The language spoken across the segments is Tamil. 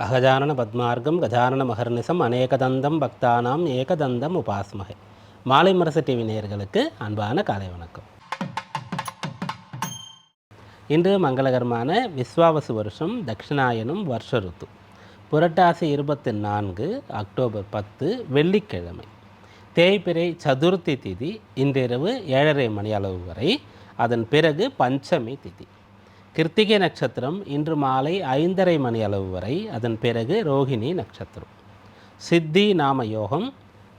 அகஜானன பத்மார்க்கம் கஜானன மகர்நிசம் அநேகதந்தம் பக்தானாம் ஏகதந்தம் உபாஸ்மகை மாலை மரசு டிவி நேயர்களுக்கு அன்பான காலை வணக்கம். இன்று மங்களகரமான விஸ்வாவசு வருஷம் தட்சிணாயனம் வருஷ ருத்து. புரட்டாசி இருபத்தி நான்கு அக்டோபர் பத்து வெள்ளிக்கிழமை. தேய்பிறை சதுர்த்தி திதி இன்றிரவு ஏழரை மணி அளவு வரை. அதன் பிறகு பஞ்சமி திதி. கிருத்திகை நட்சத்திரம் இன்று மாலை ஐந்தரை மணி அளவு வரை அதன் பிறகு ரோகிணி நட்சத்திரம். சித்தி நாம யோகம்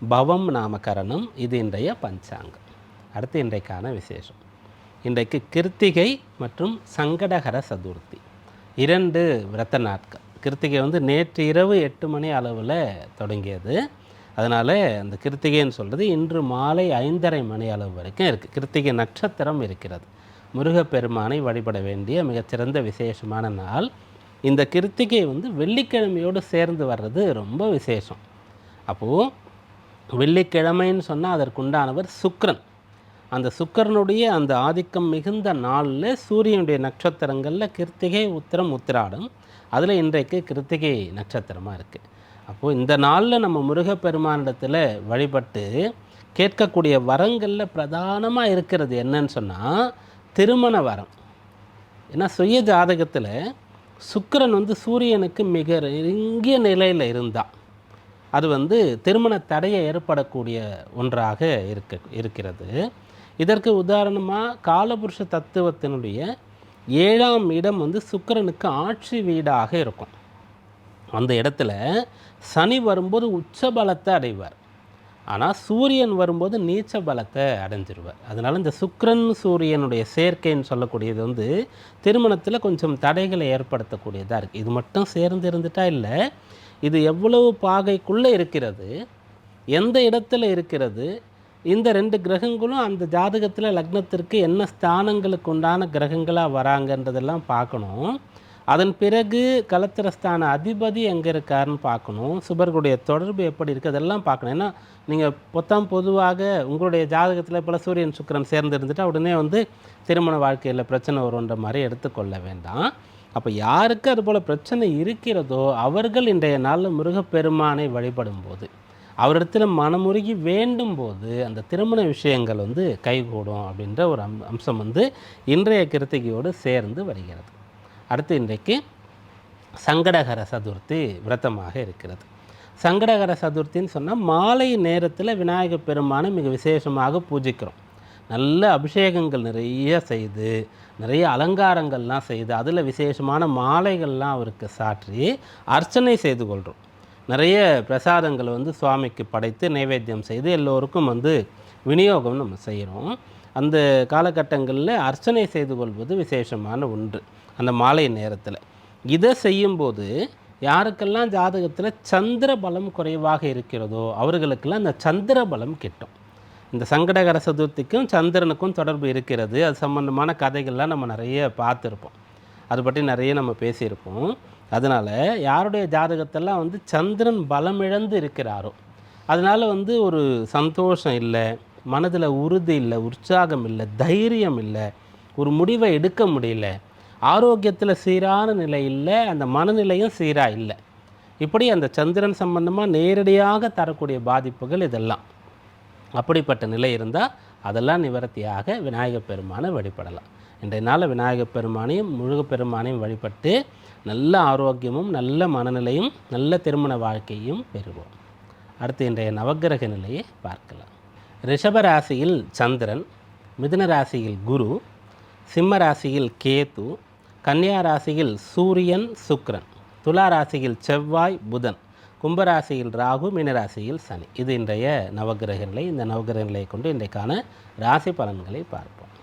பவம் நாமகரணம் இது இன்றைய பஞ்சாங்கம். அடுத்து இன்றைக்கான விசேஷம். இன்றைக்கு கிருத்திகை மற்றும் சங்கடகர சதுர்த்தி. இரண்டு விரத்த நாட்கள். கிருத்திகை வந்து நேற்று இரவு எட்டு மணி அளவில் தொடங்கியது. அதனால் அந்த கிருத்திகைன்னு சொல்கிறது இன்று மாலை ஐந்தரை மணி அளவு வரைக்கும் இருக்குது கிருத்திகை நட்சத்திரம் இருக்கிறது. முருகப்பெருமானை வழிபட வேண்டிய மிகச்சிறந்த விசேஷமான நாள். இந்த கிருத்திகை வந்து வெள்ளிக்கிழமையோடு சேர்ந்து வர்றது ரொம்ப விசேஷம். அப்போது வெள்ளிக்கிழமைன்னு சொன்னால் அதற்குண்டானவர் சுக்கரன் அந்த சுக்கிரனுடைய அந்த ஆதிக்கம் மிகுந்த நாளில் சூரியனுடைய நட்சத்திரங்களில் கிருத்திகை உத்திரம் உத்திராடம். அதில் இன்றைக்கு கிருத்திகை நட்சத்திரமாக இருக்குது அப்போது இந்த நாளில் நம்ம முருகப்பெருமானிடத்தில் வழிபட்டு கேட்கக்கூடிய வரங்களில் பிரதானமாக இருக்கிறது என்னன்னு சொன்னால் திருமண வரம். ஏன்னா சுய ஜாதகத்தில் சுக்கிரன் வந்து சூரியனுக்கு மிக நெருங்கிய நிலையில் இருந்தால் அது வந்து திருமண தடையை ஏற்படக்கூடிய ஒன்றாக இருக்க இருக்கிறது. இதற்கு உதாரணமாக காலபுருஷ தத்துவத்தினுடைய ஏழாம் இடம் வந்து சுக்கிரனுக்கு ஆட்சி வீடாக இருக்கும். அந்த இடத்துல சனி வரும்போது உச்ச பலத்தை அடைவார். ஆனால் சூரியன் வரும்போது நீச்ச பலத்தை அடைஞ்சிருவார். அதனால் இந்த சுக்ரன் சூரியனுடைய சேர்க்கைன்னு சொல்லக்கூடியது வந்து திருமணத்தில் கொஞ்சம் தடைகளை ஏற்படுத்தக்கூடியதாக இருக்குது இது மட்டும் சேர்ந்து இருந்துட்டா இல்லை இது எவ்வளவு பாகைக்குள்ளே இருக்கிறது எந்த இடத்துல இருக்கிறது இந்த ரெண்டு கிரகங்களும் அந்த ஜாதகத்தில் லக்னத்திற்கு என்ன ஸ்தானங்களுக்கு உண்டான கிரகங்களாக வராங்கன்றதெல்லாம் பார்க்கணும். அதன் பிறகு கலத்திரஸ்தான அதிபதி எங்கே இருக்காருன்னு பார்க்கணும். சுபர்களுடைய தொடர்பு எப்படி இருக்குது அதெல்லாம் பார்க்கணும். ஏன்னா நீங்கள் பொத்தாம் பொதுவாக உங்களுடைய ஜாதகத்தில் இப்போ சூரியன் சுக்கரன் சேர்ந்து இருந்துட்டா உடனே வந்து திருமண வாழ்க்கையில் பிரச்சனை வரும்ன்ற மாதிரி எடுத்துக்கொள்ள வேண்டாம். அப்போ யாருக்கு அதுபோல் பிரச்சனை இருக்கிறதோ அவர்கள் இன்றைய நாளில் முருகப்பெருமானை வழிபடும் போது அவரிடத்தில் மனமுருகி வேண்டும் போது அந்த திருமண விஷயங்கள் வந்து கைகூடும் அப்படின்ற ஒரு அம் அம்சம் வந்து இன்றைய கிருத்திகையோடு சேர்ந்து வருகிறது. அடுத்து இன்றைக்கு சங்கடகர சதுர்த்தி விரதமாக இருக்கிறது. சங்கடகர சதுர்த்தின்னு சொன்னால் மாலை நேரத்தில் விநாயகர் பெருமானை மிக விசேஷமாக பூஜிக்கிறோம். நல்ல அபிஷேகங்கள் நிறைய செய்து நிறைய அலங்காரங்கள்லாம் செய்து அதில் விசேஷமான மாலைகள்லாம் அவருக்கு சாற்றி அர்ச்சனை செய்து கொள்கிறோம் நிறைய பிரசாதங்கள் வந்து சுவாமிக்கு படைத்து நைவேத்தியம் செய்து எல்லோருக்கும் வந்து விநியோகம் நம்ம செய்கிறோம் அந்த காலகட்டங்களில் அர்ச்சனை செய்து கொள்வது விசேஷமான ஒன்று. அந்த மாலை நேரத்தில். இதை செய்யும்போது யாருக்கெல்லாம் ஜாதகத்தில் சந்திர பலம் குறைவாக இருக்கிறதோ அவர்களுக்கெல்லாம் அந்த சந்திர பலம் கிட்டும். இந்த சங்கடகர சதுர்த்திக்கும் சந்திரனுக்கும் தொடர்பு இருக்கிறது. அது சம்பந்தமான கதைகள்லாம் நம்ம நிறைய பார்த்துருப்போம். அது பற்றி நிறைய நம்ம பேசியிருப்போம். அதனால் யாருடைய ஜாதகத்தெல்லாம் வந்து சந்திரன் பலமிழந்து இருக்கிறாரோ அதனால் வந்து ஒரு சந்தோஷம் இல்லை மனதில் உறுதி இல்லை உற்சாகம் இல்லை தைரியம் இல்லை ஒரு முடிவை எடுக்க முடியல ஆரோக்கியத்தில் சீரான நிலை இல்லை அந்த மனநிலையும் சீராக இல்லை. இப்படி அந்த சந்திரன் சம்பந்தமாக நேரடியாக தரக்கூடிய பாதிப்புகள் இதெல்லாம். அப்படிப்பட்ட நிலை இருந்தால் அதெல்லாம் நிவர்த்தியாக விநாயகப் பெருமானை வழிபடலாம். இன்றைய நாளில் விநாயகப் பெருமானையும் முருகப்பெருமானையும் வழிபட்டு நல்ல ஆரோக்கியமும் நல்ல மனநிலையும் நல்ல திருமண வாழ்க்கையும் பெறுவோம். அடுத்து இன்றைய நவக்கிரக நிலையை பார்க்கலாம். ரிஷப ராசியில் சந்திரன் மிதுன ராசியில் குரு சிம்ம ராசியில் கேத்து கன்னியா ராசியில் சூரியன் சுக்ரன் துலா ராசியில் செவ்வாய் புதன் கும்பராசியில் ராகு மீனராசியில் சனி. இது இன்றைய நவகிரக நிலை. இந்த நவகிரக நிலையை கொண்டு இன்றைக்கான ராசி பலன்களை பார்ப்போம்.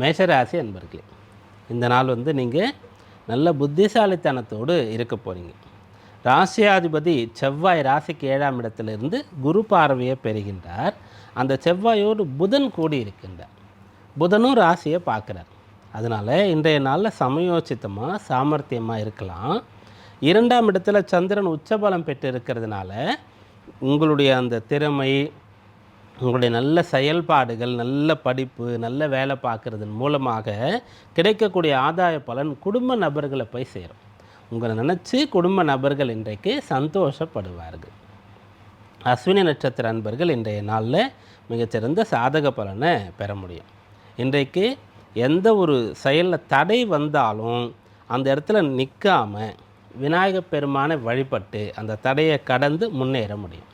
மேஷராசி அன்பர்களே இந்த நாள் வந்து நீங்கள் நல்ல புத்திசாலித்தனத்தோடு இருக்க போகிறீங்க ராசியாதிபதி செவ்வாய் ராசிக்கு ஏழாம் இடத்திலிருந்து குரு பார்வையை பெறுகின்றார். அந்த செவ்வாயோடு புதன் கூடி இருக்கின்றார். புதனும் ராசியை பார்க்குறார். அதனால் இன்றைய நாளில் சமயோசித்தமாக சாமர்த்தியமாக இருக்கலாம். இரண்டாம் இடத்துல சந்திரன் உச்சபலம் பெற்று இருக்கிறதுனால உங்களுடைய அந்த திறமை உங்களுடைய நல்ல செயல்பாடுகள் நல்ல படிப்பு நல்ல வேலை பார்க்குறதன் மூலமாக கிடைக்கக்கூடிய ஆதாய பலன் குடும்ப நபர்களை போய் சேரும். உங்களை நினச்சி குடும்ப நபர்கள் இன்றைக்கு சந்தோஷப்படுவார்கள். அஸ்வினி நட்சத்திர அன்பர்கள் இன்றைய நாளில் மிகச்சிறந்த சாதக பலனை பெற முடியும். இன்றைக்கு எந்த ஒரு செயலில் தடை வந்தாலும் அந்த இடத்துல நிற்காம விநாயகப் பெருமானை வழிபட்டு அந்த தடையை கடந்து முன்னேற முடியும்.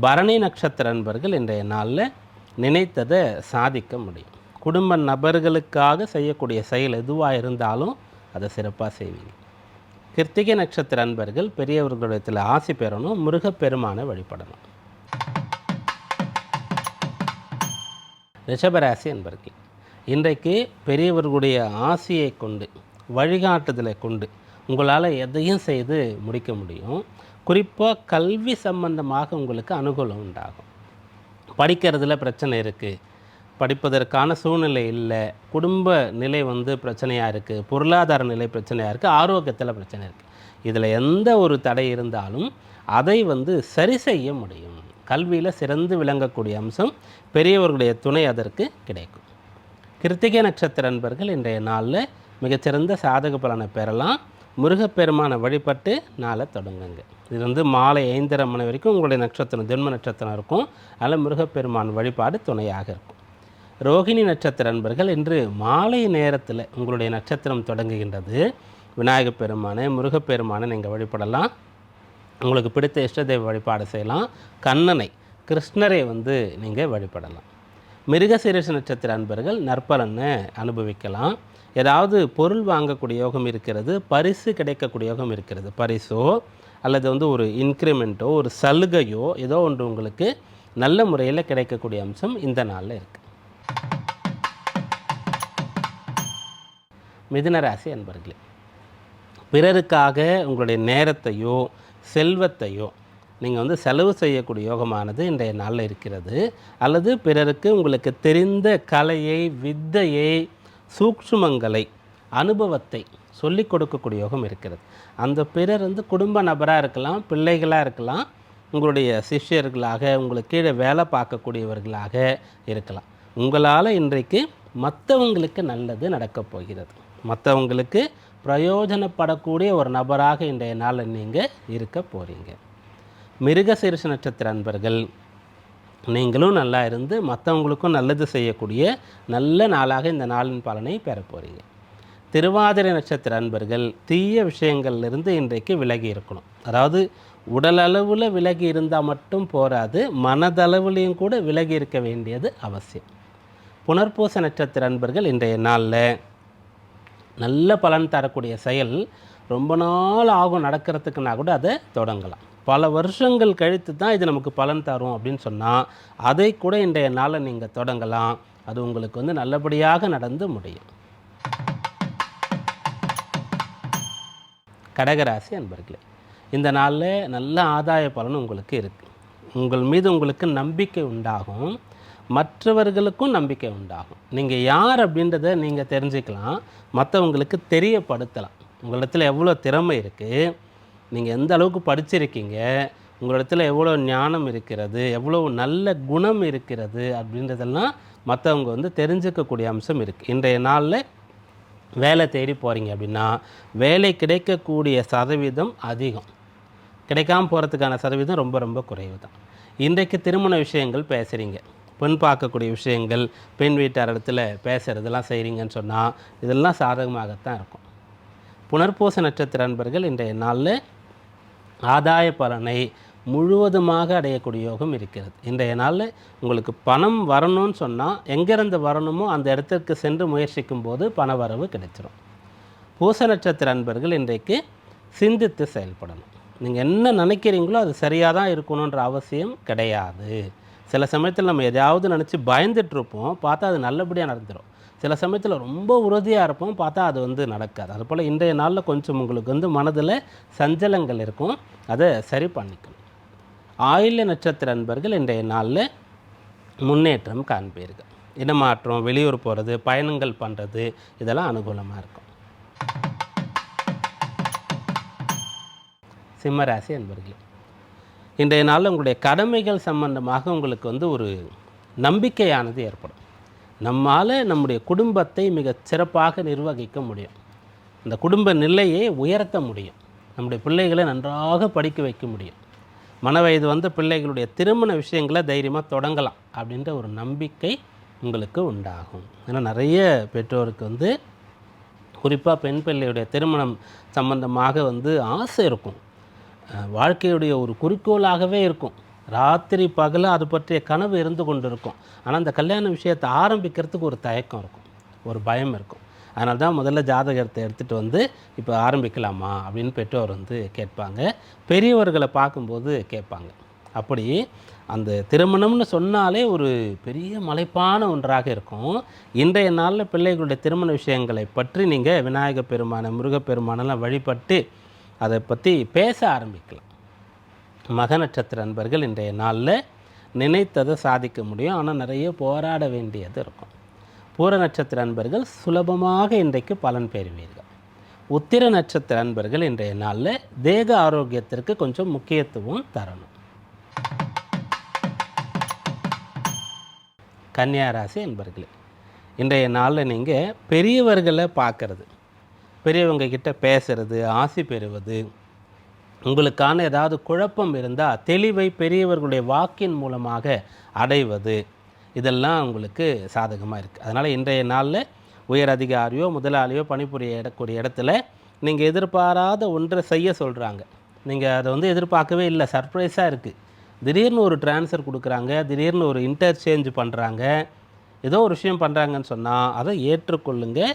பரணி நட்சத்திர அன்பர்கள் இன்றைய நாளில் நினைத்ததை சாதிக்க முடியும். குடும்ப நபர்களுக்காக செய்யக்கூடிய செயல் எதுவாக இருந்தாலும் அதை சிறப்பாக செய்வீங்க. கிருத்திகை நட்சத்திர அன்பர்கள் பெரியவர்களிடத்தில் ஆசி பெறணும் முருகப்பெருமானை வழிபடணும். ரிஷபராசி அன்பர்கள் இன்றைக்கு பெரியவர்களுடைய ஆசியை கொண்டு வழிகாட்டுதலை கொண்டு உங்களால் எதையும் செய்து முடிக்க முடியும். குறிப்பாக கல்வி சம்பந்தமாக உங்களுக்கு அனுகூலம் உண்டாகும். படிக்கிறதுல பிரச்சனை இருக்குது படிப்பதற்கான சூழ்நிலை இல்லை. குடும்ப நிலை வந்து பிரச்சனையாக இருக்குது பொருளாதார நிலை பிரச்சனையாக இருக்குது ஆரோக்கியத்தில் பிரச்சனை இருக்குது இதில் எந்த ஒரு தடை இருந்தாலும் அதை வந்து சரி செய்ய முடியும். கல்வியில் சிறந்து விளங்கக்கூடிய அம்சம் பெரியவர்களுடைய துணை அதற்கு கிடைக்கும். கிருத்திகை நட்சத்திர நண்பர்கள் இன்றைய நாளில் மிகச்சிறந்த சாதக பலனை பெறலாம். முருகப்பெருமானை வழிபட்டு நாளை தொடங்குங்க. இது வந்து மாலை ஐந்தரை மணி வரைக்கும் உங்களுடைய நட்சத்திரம் ஜென்ம நட்சத்திரம் இருக்கும். அதில் முருகப்பெருமான் வழிபாடு துணையாக இருக்கும். ரோகிணி நட்சத்திர அன்பர்கள் இன்று மாலை நேரத்தில் உங்களுடைய நட்சத்திரம் தொடங்குகின்றது. விநாயகப் பெருமானை முருகப்பெருமானை நீங்கள் வழிபடலாம். உங்களுக்கு பிடித்த இஷ்டதேவ வழிபாடு செய்யலாம். கண்ணனை கிருஷ்ணரை வந்து நீங்கள் வழிபடலாம். மிருகசீரிஷ நட்சத்திர அன்பர்கள் நற்பலனை அனுபவிக்கலாம். ஏதாவது பொருள் வாங்கக்கூடிய யோகம் இருக்கிறது பரிசு கிடைக்கக்கூடிய யோகம் இருக்கிறது. பரிசோ அல்லது வந்து ஒரு இன்க்ரிமெண்ட்டோ ஒரு சலுகையோ ஏதோ ஒன்று உங்களுக்கு நல்ல முறையில் கிடைக்கக்கூடிய அம்சம் இந்த நாளில் இருக்குது மிதுனராசி அன்பர்களே பிறருக்காக உங்களுடைய நேரத்தையோ செல்வத்தையோ நீங்கள் வந்து செலவு செய்யக்கூடிய யோகமானது இன்றைய நாளில் இருக்கிறது. அல்லது பிறருக்கு உங்களுக்கு தெரிந்த கலையை வித்தையை சூக்ஷ்மங்களை அனுபவத்தை சொல்லிக் கொடுக்கக்கூடிய யோகம் இருக்கிறது. அந்த பிறர் வந்து குடும்ப நபராக இருக்கலாம் பிள்ளைகளாக இருக்கலாம் உங்களுடைய சிஷ்யர்களாக உங்களுக்கு கீழே வேலை பார்க்கக்கூடியவர்களாக இருக்கலாம். உங்களால் இன்றைக்கு மற்றவங்களுக்கு நல்லது நடக்கப் போகிறது. மற்றவங்களுக்கு பிரயோஜனப்படக்கூடிய ஒரு நபராக இன்றைய நாளில் நீங்கள் இருக்க போகிறீங்க மிருகசீரிச நட்சத்திர அன்பர்கள் நீங்களும் நல்லா இருந்து மற்றவங்களுக்கும் நல்லது செய்யக்கூடிய நல்ல நாளாக இந்த நாளின் பலனை பெற போகிறீங்க திருவாதிரை நட்சத்திர அன்பர்கள் தீய விஷயங்கள்லேருந்து இன்றைக்கு விலகி இருக்கணும். அதாவது உடலளவில் விலகி இருந்தால் மட்டும் போராது மனதளவுலேயும் கூட விலகி இருக்க வேண்டியது அவசியம். புனர்பூச நட்சத்திர அன்பர்கள் இன்றைய நாளில் நல்ல பலன் தரக்கூடிய செயல் ரொம்ப நாள் ஆகும் நடக்கிறதுக்குன்னா கூட அதை தொடங்கலாம். பல வருஷங்கள் கழித்து தான் இது நமக்கு பலன் தரும் அப்படின்னு சொன்னால் அதை கூட இன்றைய நாளில் நீங்கள் தொடங்கலாம். அது உங்களுக்கு வந்து நல்லபடியாக நடந்து முடியும். கடகராசி அன்பர்களே இந்த நாளில் நல்ல ஆதாய பலன் உங்களுக்கு இருக்குது உங்கள் மீது உங்களுக்கு நம்பிக்கை உண்டாகும். மற்றவர்களுக்கும் நம்பிக்கை உண்டாகும். நீங்கள் யார் அப்படின்றத நீங்கள் தெரிஞ்சுக்கலாம். மற்றவங்களுக்கு தெரியப்படுத்தலாம். உங்களிடத்தில் எவ்வளோ திறமை இருக்குது நீங்கள் எந்த அளவுக்கு படிச்சிருக்கீங்க? உங்களிடத்தில் எவ்வளோ ஞானம் இருக்கிறது? எவ்வளோ நல்ல குணம் இருக்கிறது? அப்படின்றதெல்லாம் மற்றவங்க வந்து தெரிஞ்சுக்கக்கூடிய அம்சம் இருக்குது இன்றைய நாளில் வேலை தேடி போகிறீங்க அப்படின்னா வேலை கிடைக்கக்கூடிய சதவீதம் அதிகம். கிடைக்காம போகிறதுக்கான சதவீதம் ரொம்ப ரொம்ப குறைவு தான் இன்றைக்கு திருமண விஷயங்கள் பேசுகிறீங்க பெண் பார்க்கக்கூடிய விஷயங்கள் பெண் வீட்டார் இடத்துல பேசுகிறதெல்லாம் செய்கிறீங்கன்னு சொன்னால் இதெல்லாம் சாதகமாகத்தான் இருக்கும். புனர்பூச நட்சத்திர அன்பர்கள் இன்றைய நாளில் ஆதாய பலனை முழுவதுமாக அடையக்கூடிய யோகம் இருக்கிறது. இன்றைய நாளில் உங்களுக்கு பணம் வரணும்னு சொன்னால் எங்கேருந்து வரணுமோ அந்த இடத்திற்கு சென்று முயற்சிக்கும் போது பண வரவு கிடைச்சிரும். பூச நட்சத்திர அன்பர்கள் இன்றைக்கு சிந்தித்து செயல்படணும். நீங்கள் என்ன நினைக்கிறீங்களோ அது சரியாக தான் இருக்கணுன்ற அவசியம் கிடையாது. சில சமயத்தில் நம்ம எதையாவது நினச்சி பயந்துட்டுருப்போம் பார்த்தா அது நல்லபடியாக நடந்துடும் சில சமயத்தில் ரொம்ப உறுதியாக இருப்போம் பார்த்தா அது வந்து நடக்காது. அதுபோல் இன்றைய நாளில் கொஞ்சம் உங்களுக்கு வந்து மனதில் சஞ்சலங்கள் இருக்கும். அதை சரி பண்ணிக்கணும். ஆயுள்ய நட்சத்திர அன்பர்கள் இன்றைய நாளில் முன்னேற்றம் காண்பீர்கள். இடமாற்றம் வெளியூர் போகிறது பயணங்கள் பண்ணுறது இதெல்லாம் அனுகூலமாக இருக்கும். சிம்மராசி அன்பர்களே இன்றைய நாளில் உங்களுடைய கடமைகள் சம்பந்தமாக உங்களுக்கு வந்து ஒரு நம்பிக்கையானது ஏற்படும். நம்மால் நம்முடைய குடும்பத்தை மிக சிறப்பாக நிர்வகிக்க முடியும். இந்த குடும்ப நிலையை உயர்த்த முடியும். நம்முடைய பிள்ளைகளை நன்றாக படிக்க வைக்க முடியும். மனவயது வந்த பிள்ளைகளுடைய திருமண விஷயங்களை தைரியமாக தொடங்கலாம் அப்படின்ற ஒரு நம்பிக்கை உங்களுக்கு உண்டாகும். ஏன்னா நிறைய பெற்றோருக்கு வந்து குறிப்பாக பெண் பிள்ளையுடைய திருமணம் சம்பந்தமாக வந்து ஆசை இருக்கும். வாழ்க்கையுடைய ஒரு குறிக்கோளாகவே இருக்கும். ராத்திரி பகல அது பற்றிய கனவு இருந்து கொண்டு இருக்கும் ஆனால் அந்த கல்யாண விஷயத்தை ஆரம்பிக்கிறதுக்கு ஒரு தயக்கம் இருக்கும். ஒரு பயம் இருக்கும். அதனால தான் முதல்ல ஜாதகத்தை எடுத்துகிட்டு வந்து இப்போ ஆரம்பிக்கலாமா அப்படின்னு பெற்றோர் வந்து கேட்பாங்க. பெரியவர்களை பார்க்கும்போது கேட்பாங்க. அப்படி அந்த திருமணம்னு சொன்னாலே ஒரு பெரிய மலைப்பான ஒன்றாக இருக்கும். இன்றைய நாளில் பிள்ளைகளுடைய திருமண விஷயங்களை பற்றி நீங்கள் விநாயகப் பெருமானை முருகப்பெருமானெல்லாம் வழிபட்டு அதை பற்றி பேச ஆரம்பிக்கலாம். மக நட்சத்திர அன்பர்கள் இன்றைய நாளில் நினைத்ததை சாதிக்க முடியும். ஆனால் நிறைய போராட வேண்டியது இருக்கும். பூர நட்சத்திர அன்பர்கள் சுலபமாக இன்றைக்கு பலன் பெறுவீர்கள். உத்திர நட்சத்திர அன்பர்கள் இன்றைய நாளில் தேக ஆரோக்கியத்திற்கு கொஞ்சம் முக்கியத்துவம் தரணும். கன்னியாராசி அன்பர்களே இன்றைய நாளில் நீங்கள் பெரியவர்களை பார்க்கறது பெரியவங்க கிட்ட பேசுறது ஆசி பெறுவது உங்களுக்கான ஏதாவது குழப்பம் இருந்தால் தெளிவை பெரியவர்களுடைய வாக்கின் மூலமாக அடைவது. இதெல்லாம் உங்களுக்கு சாதகமாக இருக்குது அதனால் இன்றைய நாளில் உயர் அதிகாரியோ முதலாளியோ பணிபுரிய இடக்கூடிய இடத்துல நீங்கள் எதிர்பாராத ஒன்றை செய்ய சொல்கிறாங்க நீங்கள் அதை வந்து எதிர்பார்க்கவே இல்லை. சர்ப்ரைஸாக இருக்குது திடீர்னு ஒரு ட்ரான்ஸ்ஃபர் கொடுக்குறாங்க திடீர்னு ஒரு இன்டர்சேஞ்ச் பண்ணுறாங்க ஏதோ ஒரு விஷயம் பண்ணுறாங்கன்னு சொன்னால் அதை ஏற்றுக்கொள்ளுங்கள்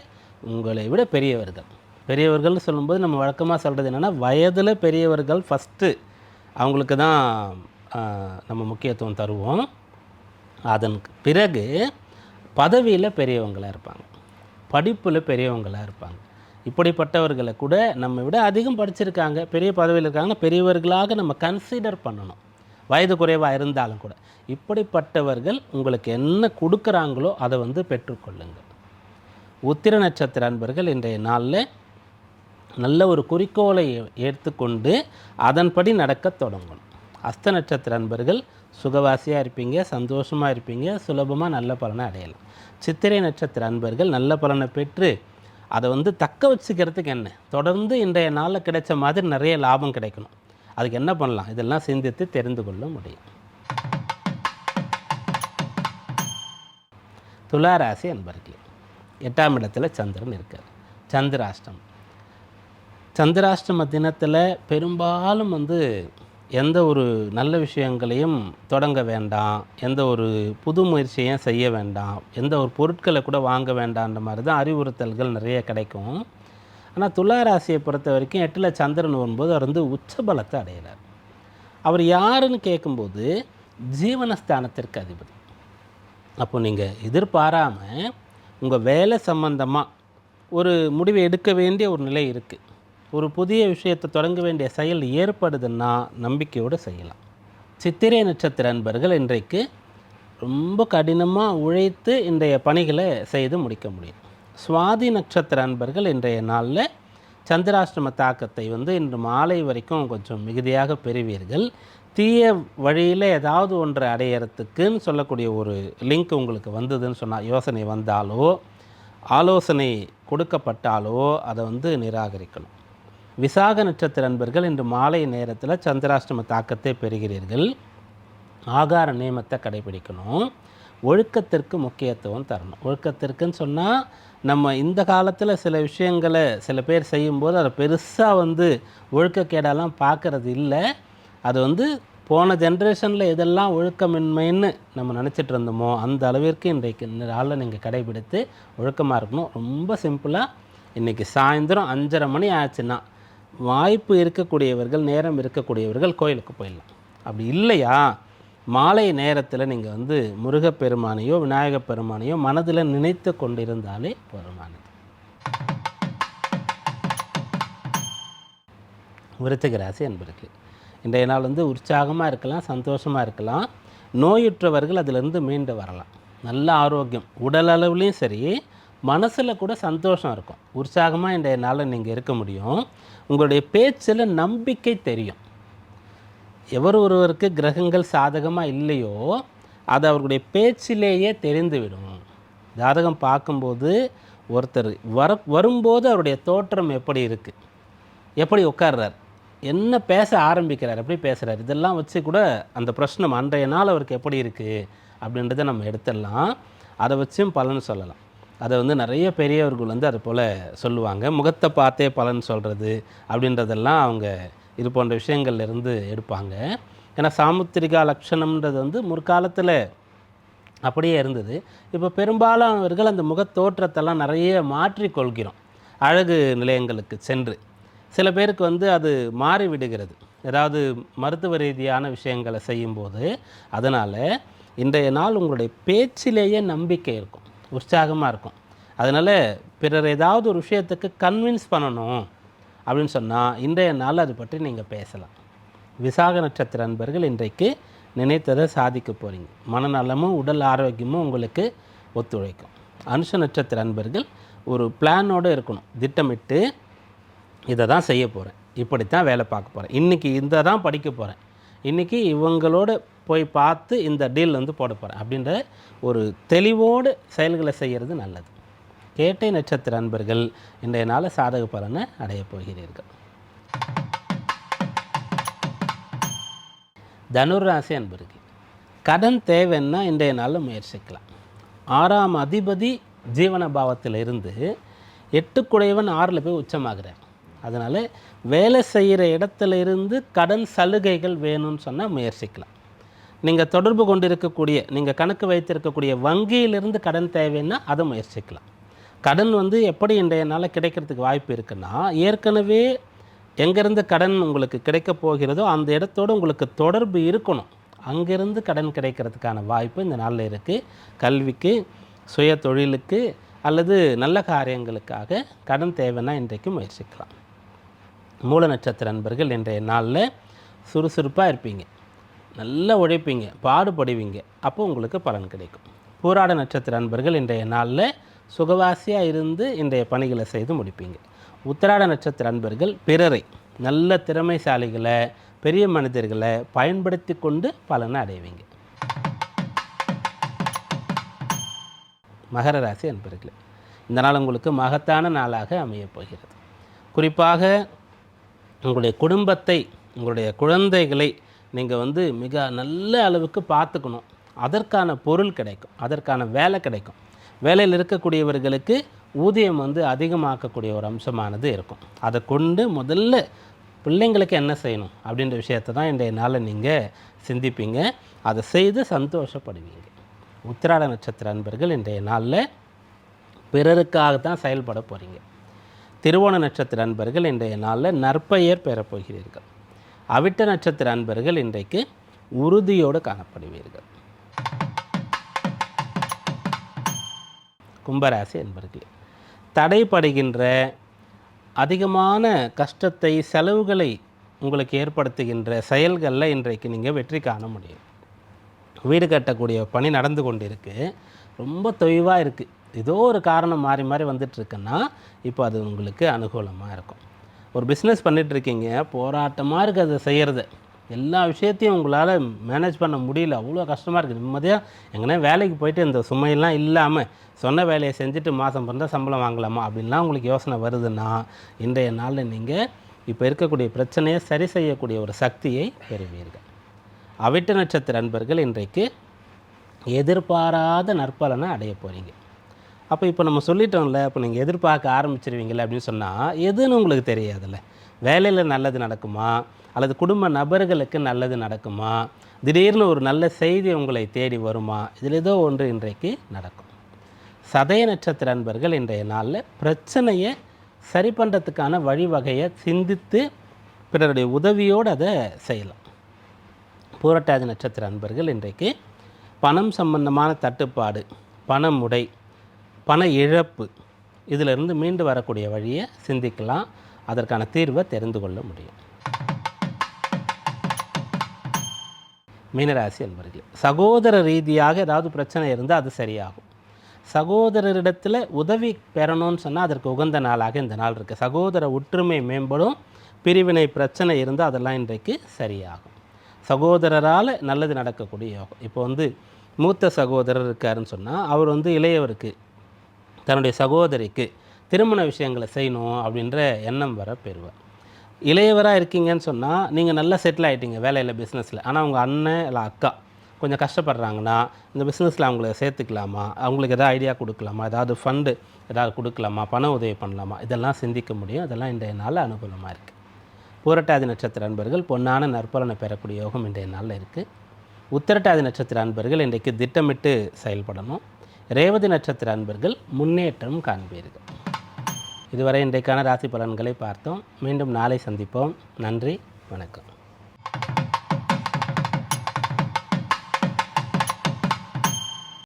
உங்களை விட பெரியவர்கள். பெரியவர்கள்னு சொல்லும்போது நம்ம வழக்கமாக சொல்கிறது என்னென்னா வயதில் பெரியவர்கள் ஃபஸ்ட்டு அவங்களுக்கு தான் நம்ம முக்கியத்துவம் தருவோம். அதன் பிறகு பதவியில் பெரியவங்களாக இருப்பாங்க. படிப்பில் பெரியவங்களாக இருப்பாங்க. இப்படிப்பட்டவர்களை கூட நம்ம விட அதிகம் படிச்சிருக்காங்க பெரிய பதவியில் இருக்காங்கன்னா பெரியவர்களாக நம்ம கன்சிடர் பண்ணணும். வயது குறைவாக இருந்தாலும் கூட. இப்படிப்பட்டவர்கள் உங்களுக்கு என்ன கொடுக்குறாங்களோ அதை வந்து பெற்றுக்கொள்ளுங்கள். உத்திர நட்சத்திர அன்பர்கள் இன்றைய நாளில் நல்ல ஒரு குறிக்கோளை ஏற்றுக்கொண்டு அதன்படி நடக்கத் தொடங்கணும். அஸ்த நட்சத்திர அன்பர்கள் சுகவாசியாக இருப்பீங்க சந்தோஷமாக இருப்பீங்க சுலபமாக நல்ல பலனை அடையலாம். சித்திரை நட்சத்திர அன்பர்கள் நல்ல பலனை பெற்று அதை வந்து தக்க வச்சுக்கிறதுக்கு என்ன? தொடர்ந்து இன்றைய நாளில் கிடைச்ச மாதிரி நிறைய லாபம் கிடைக்கணும். அதுக்கு என்ன பண்ணலாம்? இதெல்லாம் சிந்தித்து தெரிந்து கொள்ள முடியும். துளாராசி அன்பர்களே எட்டாம் இடத்துல சந்திரன் இருக்கார். சந்திராஷ்டம் சந்திராஷ்டம தினத்தில் பெரும்பாலும் வந்து எந்த ஒரு நல்ல விஷயங்களையும் தொடங்க வேண்டாம் எந்த ஒரு புது முயற்சியையும் செய்ய வேண்டாம் எந்த ஒரு பொருட்களை கூட வாங்க வேண்டாம்ன்ற மாதிரி தான் அறிவுறுத்தல்கள் நிறைய கிடைக்கும். ஆனால் துலா ராசியை பொறுத்த வரைக்கும் எட்டில் சந்திரன் வரும்போது அவர் வந்து உச்சபலத்தை அடைகிறார் அவர் யாருன்னு கேட்கும்போது ஜீவனஸ்தானத்திற்கு அதிபதி. அப்போ நீங்கள் எதிர்பாராமல் உங்கள் வேலை சம்பந்தமாக ஒரு முடிவை எடுக்க வேண்டிய ஒரு நிலை இருக்குது ஒரு புதிய விஷயத்தை தொடங்க வேண்டிய செயல் ஏற்படுதுன்னா நம்பிக்கையோடு செய்யலாம். சித்திரை நட்சத்திர அன்பர்கள் இன்றைக்கு ரொம்ப கடினமாக உழைத்து இன்றைய பணிகளை செய்து முடிக்க முடியும். சுவாதி நட்சத்திர அன்பர்கள் இன்றைய நாளில் சந்திராஷ்டம தாக்கத்தை வந்து இன்று மாலை வரைக்கும் கொஞ்சம் மிகுதியாக பெறுவீர்கள். தீய வழியில் ஏதாவது ஒன்றை அடையிறதுக்குன்னு சொல்லக்கூடிய ஒரு லிங்க் உங்களுக்கு வந்ததுன்னு சொன்னால் யோசனை வந்தாலோ ஆலோசனை கொடுக்கப்பட்டாலோ அதை வந்து நிராகரிக்கணும். விசாக நட்சத்திர அன்பர்கள் இன்று மாலை நேரத்தில் சந்திராஷ்டம தாக்கத்தை பெறுகிறீர்கள். ஆகார நியமத்தை கடைபிடிக்கணும். ஒழுக்கத்திற்கு முக்கியத்துவம் தரணும். ஒழுக்கத்திற்குன்னு சொன்னால் நம்ம இந்த காலத்தில் சில விஷயங்களை சில பேர் செய்யும்போது அதை பெருசாக வந்து ஒழுக்கக்கேடெல்லாம் பார்க்குறது இல்லை. அது வந்து போன ஜென்ரேஷனில் எதெல்லாம் ஒழுக்கமின்மைன்னு நம்ம நினச்சிட்டு இருந்தோமோ அந்த அளவிற்கு இன்றைக்கு நாளில் நீங்கள் கடைபிடித்து ஒழுக்கமாக இருக்கணும். ரொம்ப சிம்பிளாக இன்றைக்கி சாயந்தரம் அஞ்சரை மணி ஆச்சுன்னா வாய்ப்பு இருக்கக்கூடியவர்கள் நேரம் இருக்கக்கூடியவர்கள் கோயிலுக்கு போயிடலாம். அப்படி இல்லையா? மாலை நேரத்தில் நீங்கள் வந்து முருகப்பெருமானையோ விநாயகப் பெருமானையோ மனதில் நினைத்து கொண்டிருந்தாலே போதுமானது. விருச்சிக ராசி இன்றைய நாள் வந்து உற்சாகமாக இருக்கலாம் சந்தோஷமாக இருக்கலாம். நோயுற்றவர்கள் அதிலிருந்து மீண்டு வரலாம். நல்ல ஆரோக்கியம் உடல் அளவுலேயும் சரி மனசில் கூட சந்தோஷம் இருக்கும். உற்சாகமாக இன்றைய நாளில் நீங்கள் இருக்க முடியும். உங்களுடைய பேச்சில் நம்பிக்கை தெரியும். எவர் ஒருவருக்கு கிரகங்கள் சாதகமாக இல்லையோ அது அவர்களுடைய பேச்சிலேயே தெரிந்துவிடும். ஜாதகம் பார்க்கும்போது ஒருத்தர் வர வரும்போது அவருடைய தோற்றம் எப்படி இருக்குது எப்படி உட்கார்றார்? என்ன பேச ஆரம்பிக்கிறார் எப்படி பேசுகிறார் இதெல்லாம் வச்சு கூட அந்த பிரச்சனை அன்றைய நாள் அவருக்கு எப்படி இருக்குது அப்படின்றத நம்ம எடுத்துடலாம். அதை வச்சும் பலன் சொல்லலாம். அதை வந்து நிறைய பெரியவர்கள் வந்து அது போல் சொல்லுவாங்க. முகத்தை பார்த்தே பலன் சொல்கிறது அப்படின்றதெல்லாம் அவங்க இது போன்ற விஷயங்கள்லேருந்து எடுப்பாங்க. ஏன்னா சாமுத்திரிகா லட்சணம்ன்றது வந்து முற்காலத்தில் அப்படியே இருந்தது. இப்போ பெரும்பாலானவர்கள் அந்த முகத்தோற்றத்தெல்லாம் நிறைய மாற்றிக்கொள்கிறோம். அழகு நிலையங்களுக்கு சென்று. சில பேருக்கு வந்து அது மாறி விடுகிறது ஏதாவது மருத்துவ ரீதியான விஷயங்களை செய்யும்போது அதனால் இன்றைய நாள் உங்களுடைய பேச்சிலேயே நம்பிக்கை இருக்கும். உற்சாகமாக இருக்கும். அதனால் பிறர் ஏதாவது ஒரு விஷயத்துக்கு கன்வின்ஸ் பண்ணணும் அப்படின்னு சொன்னால் இன்றைய நாள் அது பற்றி நீங்கள் பேசலாம். விசாக நட்சத்திர அன்பர்கள் இன்றைக்கு நினைத்ததை சாதிக்க போகிறீங்க மனநலமும் உடல் ஆரோக்கியமும் உங்களுக்கு ஒத்துழைக்கும். அனுஷ நட்சத்திர அன்பர்கள் ஒரு பிளானோடு இருக்கணும். திட்டமிட்டு இதை தான் செய்ய போகிறேன் இப்படித்தான் வேலை பார்க்க போகிறேன் இன்றைக்கி இந்த தான் படிக்க போகிறேன் இன்றைக்கி இவங்களோட போய் பார்த்து இந்த டீல் வந்து போட போகிறேன் அப்படின்ற ஒரு தெளிவோடு செயல்களை செய்கிறது நல்லது. கேட்டை நட்சத்திர அன்பர்கள் இன்றைய நாள் சாதக பலனை அடையப் போகிறீர்கள். தனுராசி அன்பர்கள் கடன் தேவைன்னா இன்றைய நாளில் முயற்சிக்கலாம். ஆறாம் அதிபதி ஜீவன பாவத்தில் இருந்து எட்டுக்குடையவன் ஆறில் போய் உச்சமாகிறார். அதனால் வேலை செய்கிற இடத்துல இருந்து கடன் சலுகைகள் வேணும்னு சொன்னால் முயற்சிக்கலாம். நீங்கள் தொடர்பு கொண்டு இருக்கக்கூடிய நீங்கள் கணக்கு வைத்திருக்கக்கூடிய வங்கியிலிருந்து கடன் தேவைன்னா அதை முயற்சிக்கலாம். கடன் வந்து எப்படி இன்றைய நாளில் கிடைக்கிறதுக்கு வாய்ப்பு இருக்குன்னா ஏற்கனவே எங்கேருந்து கடன் உங்களுக்கு கிடைக்க போகிறதோ அந்த இடத்தோடு உங்களுக்கு தொடர்பு இருக்கணும். அங்கேருந்து கடன் கிடைக்கிறதுக்கான வாய்ப்பு இந்த நாளில் இருக்குது கல்விக்கு சுய தொழிலுக்கு அல்லது நல்ல காரியங்களுக்காக கடன் தேவைன்னா இன்றைக்கு முயற்சிக்கலாம். மூல நட்சத்திர நண்பர்கள் இன்றைய நாளில் சுறுசுறுப்பாக இருப்பீங்க. நல்லா உழைப்பீங்க பாடுபடுவீங்க. அப்போ உங்களுக்கு பலன் கிடைக்கும். பூராட நட்சத்திர நண்பர்கள் இன்றைய நாளில் சுகவாசியாக இருந்து இன்றைய பணிகளை செய்து முடிப்பீங்க. உத்திராட நட்சத்திர அன்பர்கள் பிறரை நல்ல திறமைசாலிகளை பெரிய மனிதர்களை பயன்படுத்தி கொண்டு பலனை அடைவீங்க. மகர ராசி அன்பர்களே இந்த நாள் உங்களுக்கு மகத்தான நாளாக அமையப் போகிறது. குறிப்பாக உங்களுடைய குடும்பத்தை உங்களுடைய குழந்தைகளை நீங்கள் வந்து மிக நல்ல அளவுக்கு பார்த்துக்கணும். அதற்கான பொருள் கிடைக்கும். அதற்கான வேலை கிடைக்கும். வேலையில் இருக்கக்கூடியவர்களுக்கு ஊதியம் வந்து அதிகமாக்கக்கூடிய ஒரு அம்சமானது இருக்கும். அதை கொண்டு முதல்ல பிள்ளைங்களுக்கு என்ன செய்யணும் அப்படின்ற விஷயத்தை தான் இன்றைய நாளில் நீங்கள் சிந்திப்பீங்க. அதை செய்து சந்தோஷப்படுவீங்க. உத்திராட நட்சத்திர அன்பர்கள் இன்றைய நாளில் பிறருக்காக தான் செயல்பட போகிறீங்க திருவோண நட்சத்திர அன்பர்கள் இன்றைய நாளில் நற்பெயர் பெறப்போகிறீர்கள் அவிட்ட நட்சத்திர அன்பர்கள் இன்றைக்கு உறுதியோடு காணப்படுவீர்கள். கும்பராசி அன்பர்களே தடைப்படுகின்ற அதிகமான கஷ்டத்தை செலவுகளை உங்களுக்கு ஏற்படுத்துகின்ற செயல்களில் இன்றைக்கு நீங்கள் வெற்றி காண முடியும். வீடு கட்டக்கூடிய பணி நடந்து கொண்டிருக்கு. ரொம்ப தொய்வாக இருக்குது ஏதோ ஒரு காரணம் மாறி மாறி வந்துட்டுருக்குன்னா இப்போ அது உங்களுக்கு அனுகூலமாக இருக்கும். ஒரு பிஸ்னஸ் பண்ணிகிட்ருக்கீங்க போராட்டமாக இருக்குது அதை செய்கிறது எல்லா விஷயத்தையும் உங்களால் மேனேஜ் பண்ண முடியல. அவ்வளோ கஷ்டமாக இருக்குது நிம்மதியாக எங்கன்னா வேலைக்கு போயிட்டு இந்த சுமையெல்லாம் இல்லாமல் சொன்ன வேலையை செஞ்சுட்டு மாதம் பிறந்தால் சம்பளம் வாங்கலாமா அப்படின்லாம் உங்களுக்கு யோசனை வருதுன்னா இன்றைய நாளில் நீங்கள் இப்போ இருக்கக்கூடிய பிரச்சனையை சரி செய்யக்கூடிய ஒரு சக்தியை பெறுவீர்கள். அவிட்ட நட்சத்திர அன்பர்கள் இன்றைக்கு எதிர்பாராத நற்பலனை அடைய போகிறீங்க அப்போ இப்போ நம்ம சொல்லிட்டோம்ல இப்போ நீங்கள் எதிர்பார்க்க ஆரம்பிச்சிருவீங்களே அப்படின்னு சொன்னால் எதுன்னு உங்களுக்கு தெரியாதுல்ல. வேலையில் நல்லது நடக்குமா? அல்லது குடும்ப நபர்களுக்கு நல்லது நடக்குமா? திடீர்னு ஒரு நல்ல செய்தி உங்களை தேடி வருமா? இதில் ஏதோ ஒன்று இன்றைக்கு நடக்கும். சதய நட்சத்திர அன்பர்கள் இன்றைய நாளில் பிரச்சனையை சரி பண்ணுறதுக்கான வழிவகையை சிந்தித்து பிறருடைய உதவியோடு அதை செய்யலாம். பூரட்டாதி நட்சத்திர அன்பர்கள் இன்றைக்கு பணம் சம்பந்தமான தட்டுப்பாடு பணமுடை பண இழப்பு. இதிலிருந்து மீண்டு வரக்கூடிய வழியை சிந்திக்கலாம். அதற்கான தீர்வை தெரிந்து கொள்ள முடியும். மீனராசி அன்பர்களே சகோதர ரீதியாக ஏதாவது பிரச்சனை இருந்தால் அது சரியாகும். சகோதரரிடத்தில் உதவி பெறணும்னு சொன்னால் அதற்கு உகந்த நாளாக இந்த நாள் இருக்குது சகோதர ஒற்றுமை மேம்படும். பிரிவினை பிரச்சனை இருந்தால் அதெல்லாம் இன்றைக்கு சரியாகும். சகோதரரால் நல்லது நடக்கக்கூடிய யோகம். இப்போ வந்து மூத்த சகோதரர் இருக்காருன்னு சொன்னால் அவர் வந்து இளையவருக்கு தன்னுடைய சகோதரிக்கு திருமண விஷயங்களை செய்யணும் அப்படின்ற எண்ணம் வர பெறுவார் இளையவராக இருக்கீங்கன்னு சொன்னால் நீங்கள் நல்லா செட்டில் ஆகிட்டீங்க வேலையில் பிஸ்னஸில் ஆனால் உங்கள் அண்ணன் இல்லை அக்கா கொஞ்சம் கஷ்டப்படுறாங்கன்னா இந்த பிஸ்னஸில் அவங்கள சேர்த்துக்கலாமா? அவங்களுக்கு எதாவது ஐடியா கொடுக்கலாமா? ஏதாவது ஃபண்டு ஏதாவது கொடுக்கலாமா? பண உதவி பண்ணலாமா? இதெல்லாம் சிந்திக்க முடியும். அதெல்லாம் இன்றைய நாளில் அனுகூலமாக இருக்குது பூரட்டாதி நட்சத்திர அன்பர்கள் பொன்னான நற்பலனை பெறக்கூடிய யோகம் இன்றைய நாளில் இருக்குது உத்திரட்டாதி நட்சத்திர அன்பர்கள் இன்றைக்கு திட்டமிட்டு செயல்படணும். ரேவதி நட்சத்திர அன்பர்கள் முன்னேற்றம் காண்பீர்கள். இதுவரை இன்றைக்கான ராசி பலன்களை பார்த்தோம். மீண்டும் நாளை சந்திப்போம். நன்றி. வணக்கம்.